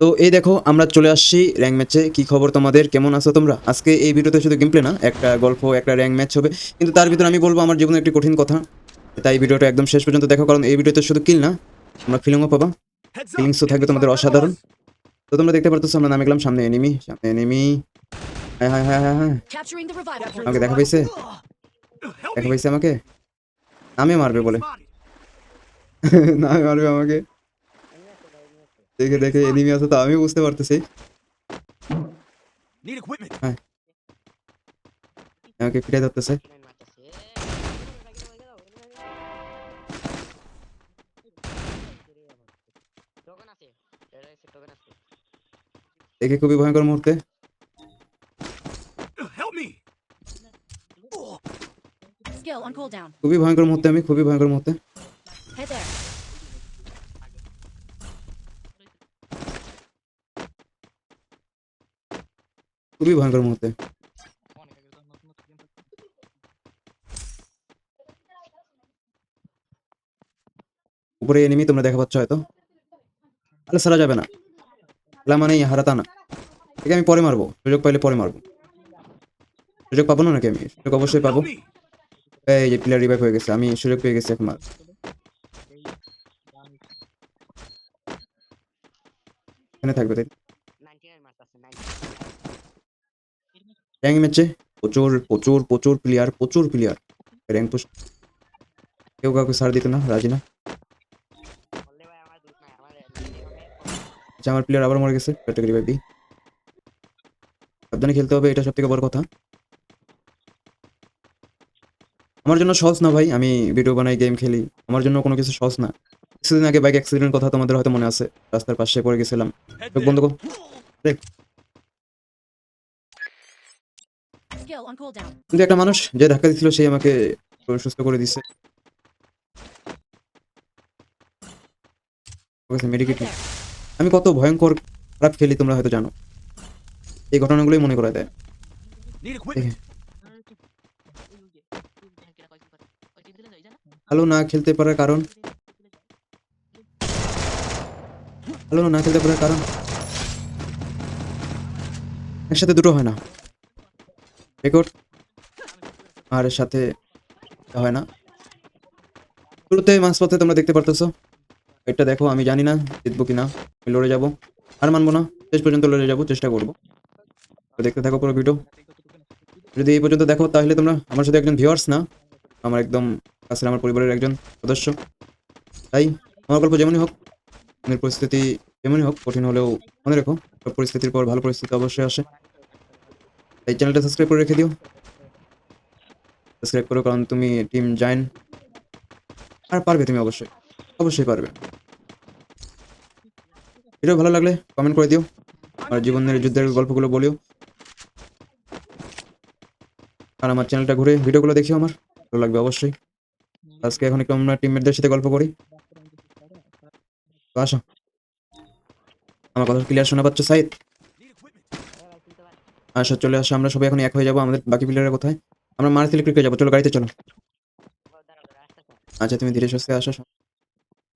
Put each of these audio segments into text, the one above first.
তো এই দেখো আমরা চলে আসছি র্যাঙ্ক ম্যাচে। কি খবর তোমাদের? কেমন আছো তোমরা? আজকে এই ভিডিওতে শুধু গেমপ্লে না একটা গল্প একটা র্যাঙ্ক ম্যাচ হবে। কিন্তু তার ভিতরে আমি বলব আমার জীবনে একটি কঠিন কথা। তাই ভিডিওটা একদম শেষ পর্যন্ত দেখো কারণ এই ভিডিওতে শুধু কিল না তোমরা ফিলিংও পাবা। ফিলিংসও থাকবে তোমাদের অসাধারণ। তো তোমরা দেখতে পারতেছো আমরা নামে গেলাম সামনে এনিমি সামনে এনিমি হ্যাঁ হ্যাঁ হ্যাঁ হ্যাঁ হ্যাঁ. আমাকে দেখা পাইছে? দেখা পাইছে আমাকে? নামে মারবে বলে। নামে মারবে আমাকে। দেখে দেখে এনিমি আছে তো আমি বুঝতে পারতেছি। Need আমাকে ফিরে ধরতেছে। দেখে খুবই ভয়ঙ্কর মুহূর্তে। Help me. Skill on cooldown. খুবই ভয়ঙ্কর মুহূর্তে আমি খুবই ভয়ঙ্কর মুহূর্তে। খুবই ভয়ঙ্কর মুহূর্তে উপরে এনিমি তোমরা দেখা পাচ্ছ হয়তো। তাহলে সারা যাবে না। খেলা মানে হারাতা না। ঠিক আমি পরে মারবো। সুযোগ পাইলে পরে মারবো। সুযোগ পাবো না নাকি আমি? সুযোগ অবশ্যই পাবো। এই যে প্লেয়ার রিভাইভ হয়ে গেছে। আমি সুযোগ পেয়ে গেছি এখন এখানে থাকবে তাই র্যাঙ্ক ম্যাচে প্রচুর প্রচুর প্রচুর প্লেয়ার প্রচুর প্লেয়ার র্যাঙ্ক পুশ কেউ কাউকে সার দিত না রাজি না আচ্ছা আমার প্লেয়ার আবার মরে গেছে ক্যাটাগরি ভাই সাবধানে খেলতে হবে এটা সব থেকে বড় কথা আমার জন্য সহজ না ভাই আমি ভিডিও বানাই গেম খেলি আমার জন্য কোনো কিছু সহজ না কিছুদিন আগে বাইক অ্যাক্সিডেন্ট কথা তোমাদের হয়তো মনে আছে রাস্তার পাশে পড়ে গেছিলাম. বন্ধ কর কিন্তু একটা মানুষ যে ধাক্কা দিছিল সেই আমাকে সুস্থ করে দিচ্ছে মেডিকেট আমি কত ভয়ঙ্কর খারাপ খেলি তোমরা হয়তো জানো। এই ঘটনাগুলোই মনে করায় দেয়। ভালো না খেলতে পারার কারণ? ভালো না খেলতে পারার কারণ? একসাথে দুটো হয় না। রেকর্ড। আর সাথে হয় না। শুরুতে মাঝপথে তোমরা দেখতে পারতেছো। এটা দেখো, আমি জানি না, জিতবো কিনা, আমি লড়ে যাব। আর মানবো না, শেষ পর্যন্ত লড়ে যাব, চেষ্টা করব। দেখতে থাকো পুরো ভিডিও যদি এই পর্যন্ত দেখো, তাহলে তোমরা আমার সাথে একজন ভিউয়ার্স না, আমার একদম কাছের আমার পরিবারের একজন সদস্য। তাই আমার গল্প যেমনই হোক, মনের পরিস্থিতি যেমনই হোক, কঠিন হলেও মনে রেখো পরিস্থিতির পর ভালো পরিস্থিতি অবশ্যই আসে। তাই চ্যানেলটা সাবস্ক্রাইব করে রেখে দিও। সাবস্ক্রাইব করো, কারণ তুমি টিম জয়েন আর পারবে তুমি অবশ্যই অবশ্যই পারবে। ভিডিও ভালো লাগলে কমেন্ট করে দিও, আর জীবনের যুদ্ধের গল্পগুলো বলিও। আর আমার চ্যানেলটা ঘুরে ভিডিওগুলো দেখিও আমার, ভালো লাগবে অবশ্যই। আজকে এখন একটু আমরা টিমমেটদের সাথে গল্প করি। তো আসো। আমার কথা ক্লিয়ার শোনা পাচ্ছ, সাইদ. আসো চলে আসো আমরা সবাই এখন এক হয়ে যাব আমাদের বাকি প্লেয়ারের কোথায়? আমরা মারুতি ইলেকট্রিকে যাব। চলো গাড়িতে চলো। আচ্ছা তুমি ধীরে সুস্থে আসো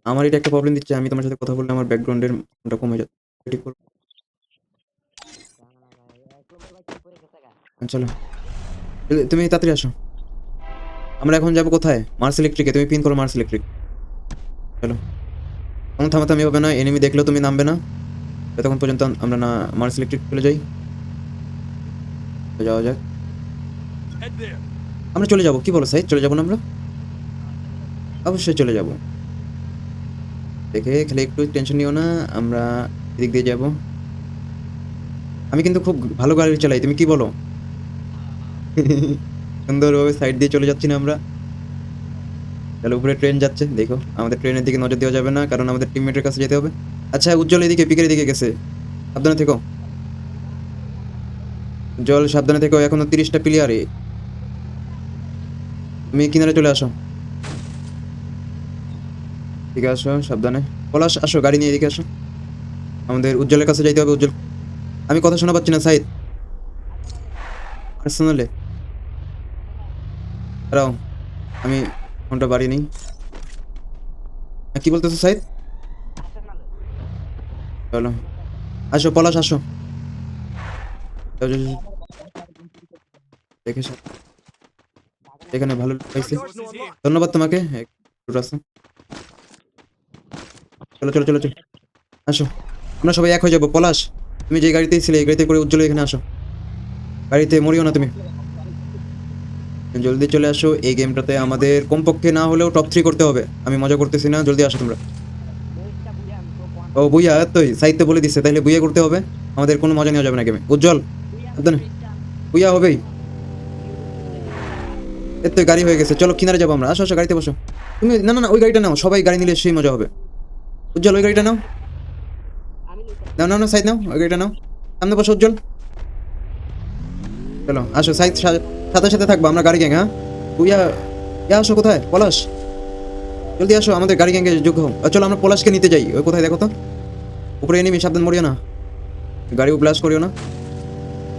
আমার এটা একটা প্রবলেম দিচ্ছে আমি তোমার সাথে কথা বললে আমার ব্যাকগ্রাউন্ডের ওটা কমে যাচ্ছে ঠিক করো। হ্যাঁ, চলো। তুমি- তাড়াতাড়ি আসো। আমরা এখন যাব কোথায়? মার্স ইলেকট্রিকে তুমি পিন করো মার্স ইলেকট্রিক চলো। কোনো থামাথামি হবে না এনিমি দেখলেও তুমি নামবে না। যতক্ষণ পর্যন্ত আমরা না মার্স ইলেকট্রিক চলে যাই। যাওয়া যাক। আমরা চলে যাব। কি বলো সাইড চলে যাব না আমরা? অবশ্যই চলে যাব। দেখে খালি একটু টেনশন নিও না আমরা এদিক দিয়ে যাব। আমি কিন্তু খুব ভালো গাড়ি চালাই তুমি কি বলো? সুন্দরভাবে সাইড দিয়ে চলে যাচ্ছি না আমরা। তাহলে উপরে ট্রেন যাচ্ছে দেখো। আমাদের ট্রেনের দিকে নজর দেওয়া যাবে না কারণ আমাদের টিমমেটের কাছে যেতে হবে। আচ্ছা উজ্জ্বল এদিকে পিকের দিকে গেছে। সাবধানে থেকো। জল সাবধানে থেকো, এখনও তিরিশটা প্লেয়ারে তুমি কিনারে চলে আসো। ঠিক আসো, সাবধানে। পলাশ, আসো, গাড়ি নিয়ে এদিকে আসো। আমাদের উজ্জ্বলের কাছে যাইতে হবে, উজ্জ্বল। আমি কথা শোনা পাচ্ছি না, সাইদ। পার্সোনালে। দাঁড়াও, আমি ফোনটা বাড়ি নেই। কি বলতেছো, সাইদ? চলো। আসো, পলাশ, আসো। এখানে ভালো unlocked. ধন্যবাদ তোমাকে। চলো চলো চলো চলো। আসো। আমরা সবাই এক হয়ে যাব। পলাশ, তুমি যে ছিলে, এই গাড়িতে করে উজ্জ্বল এখানে আসো। গাড়িতে মরিও না তুমি। জলদি চলে আসো। এই গেমটাতে আমাদের কমপক্ষে না হলেও টপ থ্রি করতে হবে। আমি মজা করতেছি না। জলদি আসো তোমরা। ও বুইয়া তোই সাহিত্য বলে দিচ্ছে তাহলে বুইয়া করতে হবে। আমাদের কোনো মজা নেওয়া যাবে না গেমে। উজ্জ্বল বুইয়া হবেই। এর গাড়ি হয়ে গেছে। চলো কিনারে যাব আমরা। আসো আসো, গাড়িতে বসো। তুমি না না না, ওই গাড়িটা নাও। সবাই গাড়ি নিলে সেই মজা হবে। উজ্জ্বল, ওই গাড়িটা নাও। নাও নাও না সাইড নাও। ওই গাড়িটা নাও। সামনে বসো, উজ্জ্বল। চলো, আসো, সাইড সাথে সাথে থাকব আমরা গাড়ি গ্যাং হ্যাঁ? বুইয়া ইয়া আসো কোথায়? পলাশ? জলদি আসো, আমাদের গাড়ি গ্যাংয়ে যোগ চলো, আমরা পলাশকে নিতে যাই। ওই কোথায়, দেখো তো? উপরে এনিমি সাবধান মরিও না। গাড়িও ব্লাস্ট করিও না।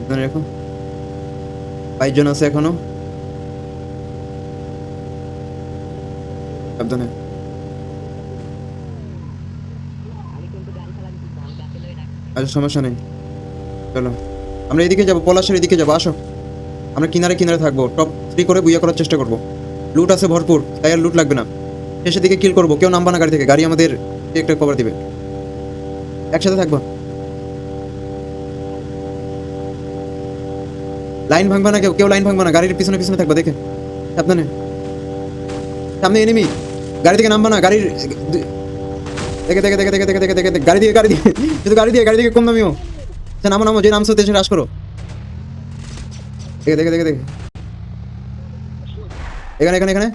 সাবধানে রেখো। বাইশজন আছে এখনও। সাবধানে। আচ্ছা সমস্যা নেই। চলো। আমরা এদিকে যাব, পলাশের এদিকে যাব। আসো। আমরা কিনারে কিনারে থাকব। টপ থ্রি করে বুইয়া করার চেষ্টা করব। লুট আছে ভরপুর, তাই আর লুট লাগবে না। শেষের দিকে কিল করব। কেউ নামবা না গাড়ি থেকে। গাড়ি আমাদের একটা কভার দিবে। একসাথে থাকব। লাইন ভাঙবা না, কেউ কেউ লাইন ভাঙবা না, গাড়ির পিছনে পিছনে থাকবে, দেখে। আপনার সামনে এনিমি গাড়ি থেকে নামবা না, গাড়ির দেখে দেখে দেখে দেখে দেখে দেখে দেখে গাড়ি দিয়ে গাড়ি দিয়ে শুধু গাড়ি দিয়ে গাড়ি থেকে কম নামিও। সে নামো নামো, যে নামছো তেসে হ্রাস করো। দেখে দেখে দেখে দেখে। এখানে এখানে এখানে।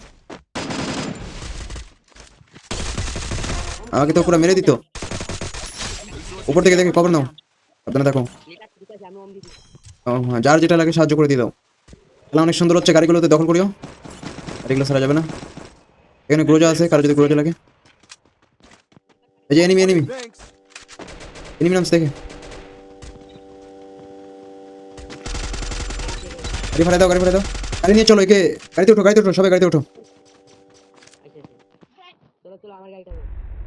আমাকে তো পুরো মেরে দিত। উপর থেকে দেখে কবর নাও। আপনারা দেখো হ্যাঁ যার যেটা লাগে সাহায্য করে দিয়ে দাও। তাহলে অনেক সুন্দর হচ্ছে গাড়িগুলোতে, দখল করিও। গাড়িগুলো সারা যাবে না। এখানে গ্রোজা আছে, কারও যদি গ্রোজা লাগে। এই যে এনিমি এনিমি. এনিমি নামছে, দেখে। গাড়ি ফাড়াই দাও, গাড়ি ফাড়াই দাও। গাড়ি নিয়ে চলো, একে। গাড়িতে ওঠো গাড়িতে ওঠো সবাই গাড়িতে ওঠো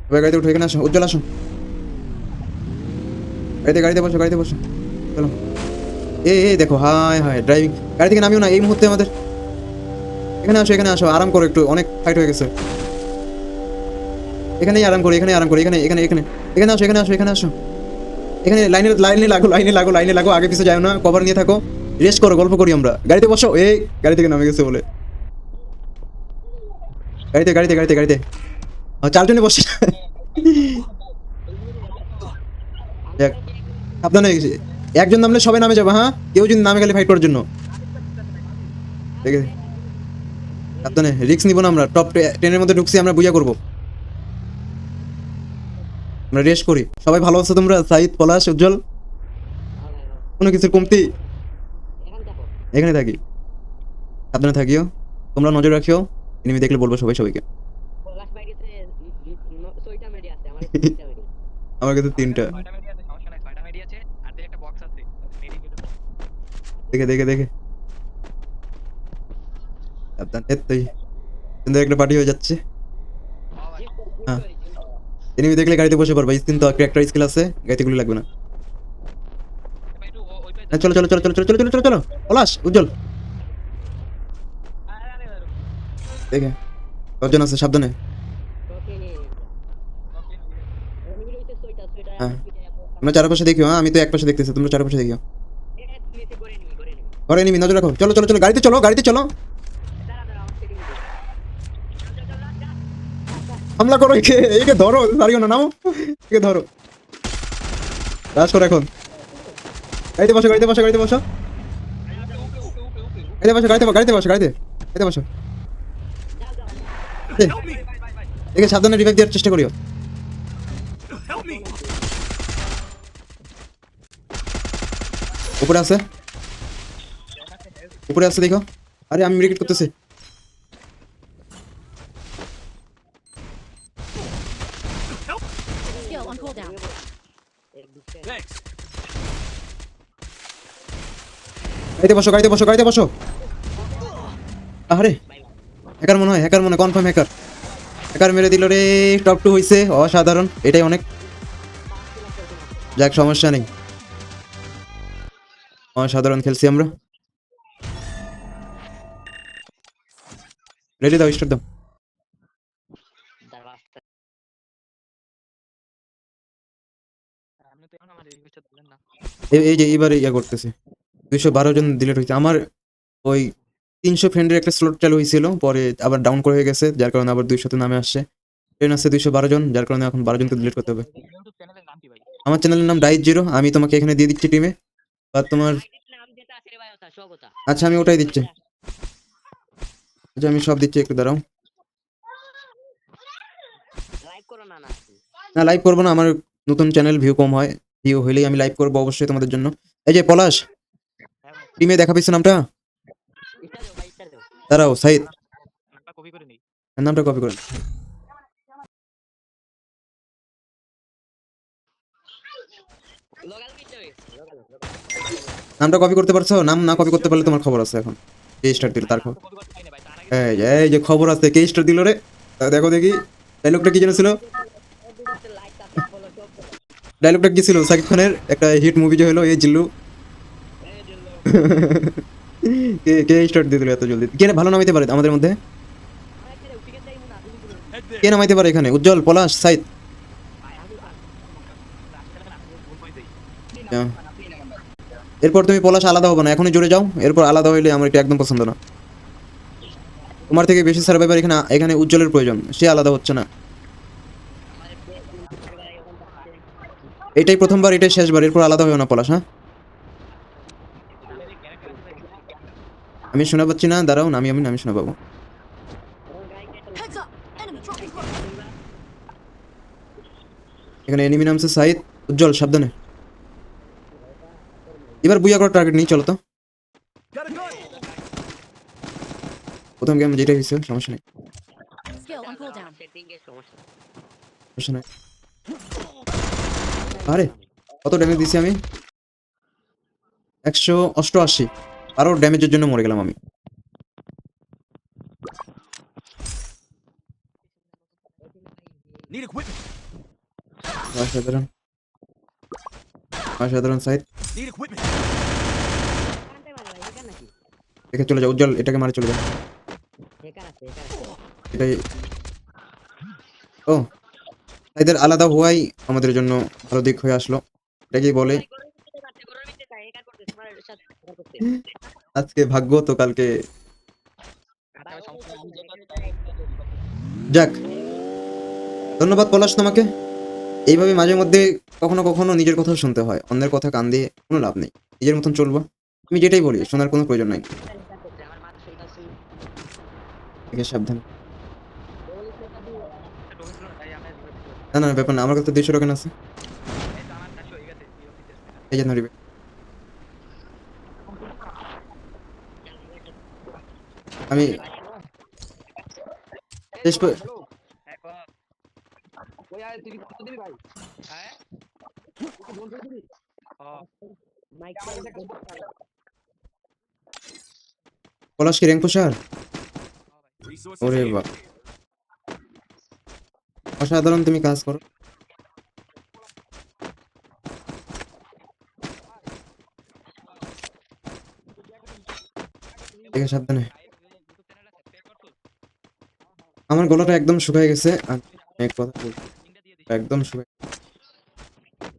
সবাই গাড়িতে উঠো, এখানে আসো, উজ্জ্বল আসো। গাড়িতে গাড়িতে বসো গাড়িতে বসো। চলো। এই দেখো হাই হাই ড্রাইভিং গাড়ি থেকে নামিও না, এই মুহূর্তে আমাদের। এখানে আসো এখানে আসো, আরাম করো একটু, অনেক ফাইট হয়ে গেছে। এখানেই আরাম করি এখানে আরাম করি, এখানে এখানে এখানে। এখানে আসো এখানে আসো এখানে আসো। এখানে লাইনে লাইনে লাগো লাইনে লাগো লাইনে লাগো, আগে পিছু যাও না কভার নিয়ে থাকো। রেস্ট করো, গল্প করি আমরা। গাড়িতে বসো, এই, গাড়ি থেকে নামে গেছে বলে। গাড়িতে গাড়িতে গাড়িতে গাড়িতে। চারজনে বসে। দেখ, সাবধান হয়ে গেছে একজন নামলে সবাই নামে যাবে হ্যাঁ? কেউ যদি নামে গেলে ফাইট করার জন্য। ঠিক আছে সাবধানে রিক্স নিব না আমরা। টপ টেনের মধ্যে ঢুকছি আমরা বুঝা করব। আমরা রেস্ট করি। সবাই ভালো আছো তোমরা? সাইদ পলাশ উজ্জ্বল? কোনো কিছুর কমতি? এখানে থাকি। সাবধানে থাকিও। তোমরা নজর রাখিও। এনিমি দেখলে বলব সবাই সবাইকে। আমার কাছে তিনটা ছয়টা মেডি আছে সমস্যা নাই ছয়টা মেডি আছে আর দুই একটা বক্স আছে মেডি দেখে দেখে দেখে। সাবধান পার্টি হয়ে যাচ্ছে। হ্যাঁ। দেখলে গাড়িতে বসে পারবা তো একটা স্কিল আছে গাড়িতে গুলি লাগবে না। হ্যাঁ, দেখে। দশজন আছে সাবধানে। হ্যাঁ। তোমরা চারপাশে দেখিও হ্যাঁ আমি তো এক পাশে দেখতেছি তোমরা চারপাশে দেখিও। ঘরে নিবি, নজর রাখো। চলো চলো চলো, গাড়িতে চলো গাড়িতে চলো। হামলা করো একে একে ধরো সারিও না একে ধরো। রাজ করো এখন। গাড়িতে বসো গাড়িতে বসো গাড়িতে বসো। গাড়িতে বসো, গাড়িতে গাড়িতে বসো, গাড়িতে গাড়িতে বসো। একে সাবধানে রিভাইভ দেওয়ার চেষ্টা করিও। উপরে আছে। উপরে আছে দেখো। আরে আমি ব্রিকেট করতেছি. গাড়িতে বসো গাড়িতে বসো গাড়িতে বসো। আরে হ্যাকার মনে হয় হ্যাকার মনে কনফার্ম হ্যাকার হ্যাকার মেরে দিল রে টপ টু হইছে অসাধারণ এটাই অনেক। যাক সমস্যা নেই। সাধারণ খেলছি আমরা। রেডি দাও স্টার্ট দাও এই- যে এবারে ইয়া করতেছে। দুইশো বারো জন ডিলেট হয়েছে। আমার ওই তিনশো ফ্রেন্ডের একটা স্লট চালু হয়েছিল পরে আবার ডাউন করে হয়ে গেছে যার কারণে আবার দুইশোতে নামে আসছে। ট্রেন আছে দুইশো বারো জন যার কারণে এখন বারো জনকে ডিলিট করতে হবে। ইউটিউব চ্যানেলের নাম কি ভাই? আমার চ্যানেলের নাম ডাইট জিরো আমি তোমাকে এখানে দিয়ে দিচ্ছি টিমে বা তোমার আচ্ছা আমি ওটাই দিচ্ছি। আচ্ছা আমি সব দিচ্ছি একটু দাঁড়াও। না না। না লাইভ করব না আমার নতুন চ্যানেল ভিউ কম হয়। ভিউ হইলেই আমি লাইভ করব অবশ্যই তোমাদের জন্য। এই যে পলাশ টিমে দেখা পেয়েছে নামটা? ইটা দাও ভাই ইটা দাও দাঁড়াও সাইদ। নামটা কপি করে নামটা কপি করুন লোকাল কিতে লোকাল নামটা কপি করতে পারছ? নাম না কপি করতে পারলে তোমার খবর আছে এখন। কে স্টার দিল তার খবর এই যে এই যে খবর আছে, কে স্টার দিল রে? দেখো দেখি ডায়লগটা কি যেন ছিল? ডায়লগটা কি ছিল? সাকিব খানের একটা হিট মুভি যে হলো, এই জিল্লু। কে কে স্টার দিয়ে দিল এত জলদি? কে ভালো নামাইতে পারে আমাদের মধ্যে? কে নামাইতে পারে এখানে? উজ্জ্বল, পলাশ, সাইদ। এরপর তুমি পলাশ আলাদা হবে না, এখনই জুড়ে যাও। এরপর আলাদা হইলে আমার একদম পছন্দ না। তোমার থেকে বেশি সার্ভাইভার এখানে এখানে উজ্জ্বলের প্রয়োজন সে আলাদা হচ্ছে না। এটাই প্রথমবার এটাই শেষবার এরপর আলাদা হয়েও না পলাশ হ্যাঁ? আমি শোনা পাচ্ছি না দাঁড়াও আমি আমি আমি শোনা পাবো. এখানে এনিমি নামছে সাইদ উজ্জ্বল সাবধানে। এবার বুয়া করার টার্গেট নিয়ে চলো তো। প্রথম গেম যেটাই হয়েছে সমস্যা নেই। Skill on cooldown. সেটিং এর সমস্যা সমস্যা নেই। আরে কত ড্যামেজ দিছি আমি? একশো অষ্টআশি। আরও ড্যামেজের জন্য মরে গেলাম আমি। অসাধারণ। অসাধারণ সাইড দেখে চলে যাও উজ্জ্বল এটাকে মারে চলে যাও এখানে আছে এখানে আছে ও, এদের আলাদা হওয়াই আমাদের জন্য ভালো দিক হয়ে আসলো। এটা কি বলে। আজকে ভাগ্য তো কালকে। যাক, ধন্যবাদ পলাশ তোমাকে। এইভাবে মাঝে মধ্যে কখনো কখনো নিজের কথা শুনতে হয়। অন্যের কথা কান দিয়ে কোনো লাভ নেই। নিজের মতন চলবো। আমি যেটাই বলি, শোনার কোনো প্রয়োজন নাই একা করতে, আমার মাথা শুনতাছি। থেকে সাবধান না। না, ব্যাপার না, আমার কাছে দুইশো টোকেন আছে এই যে ধরিবে আমি শেষ। পলাশ কি র্যাঙ্ক পোষার ওরে here. অসাধারণ তুমি কাজ করো সাবধানে আমার গলাটা একদম শুকাই গেছে একদম শুকায়